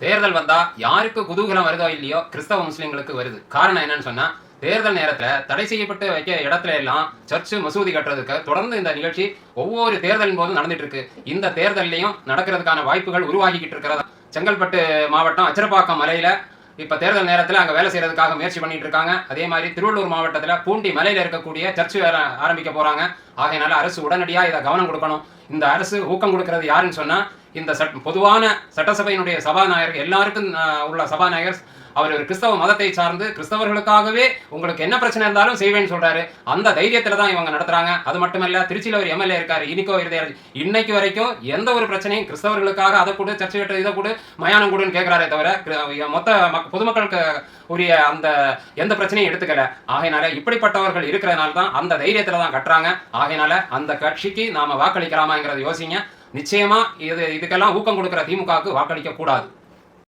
தேர்தல் வந்தா யாருக்கு குதூகலம் வருதோ இல்லையோ கிறிஸ்தவ முஸ்லீம்களுக்கு வருது. காரணம் என்னன்னு சொன்னா தேர்தல் நேரத்துல தடை செய்யப்பட்டு வைக்க இடத்துல எல்லாம் சர்ச்சு மசூதி கட்டுறதுக்கு தொடர்ந்து இந்த நிகழ்ச்சி ஒவ்வொரு தேர்தலின் போதும் நடந்துட்டு இருக்கு. இந்த தேர்தல்லையும் நடக்கிறதுக்கான வாய்ப்புகள் உருவாகிக்கிட்டு இருக்கிறதா? செங்கல்பட்டு மாவட்டம் அச்சரப்பாக்கம் மலையில இப்ப தேர்தல் நேரத்துல அங்க வேலை செய்யறதுக்காக முயற்சி பண்ணிட்டு இருக்காங்க. அதே மாதிரி திருவள்ளூர் மாவட்டத்துல பூண்டி மலையில இருக்கக்கூடிய சர்ச் வேற ஆரம்பிக்க போறாங்க. ஆகையினால அரசு உடனடியா இதை கவனம் கொடுக்கணும். இந்த அரசு ஊக்கம் கொடுக்கறது யாருன்னு சொன்னா இந்த சட் பொதுவான சட்டசபையினுடைய சபாநாயகர் எல்லாருக்கும் உள்ள சபாநாயகர் அவர் ஒரு கிறிஸ்தவ மதத்தை சார்ந்து கிறிஸ்தவர்களுக்காகவே உங்களுக்கு என்ன பிரச்சனை இருந்தாலும் செய்வேன்னு சொல்றாரு. அந்த தைரியத்துல தான் இவங்க நடத்துறாங்க. அது மட்டுமல்ல திருச்சியில ஒரு எம்எல்ஏ இருக்காரு இனிக்கோ இருதய இன்னைக்கு வரைக்கும் எந்த ஒரு பிரச்சனையும் கிறிஸ்தவர்களுக்காக அதை கூட சர்ச்சை கட்டு இதை கொடு மயானம் கொடுன்னு கேட்கிறாரே தவிர மொத்த பொதுமக்களுக்கு உரிய அந்த எந்த பிரச்சனையும் எடுத்துக்கல. ஆகையினால இப்படிப்பட்டவர்கள் இருக்கிறதுனால தான் அந்த தைரியத்தில் தான் கட்டுறாங்க. ஆகையினால அந்த கட்சிக்கு நாம வாக்களிக்கலாமாங்கிறத யோசிங்க. நிச்சயமா இது இதுக்கெல்லாம் ஊக்கம் கொடுக்கிற திமுகவுக்கு வாக்களிக்க கூடாது.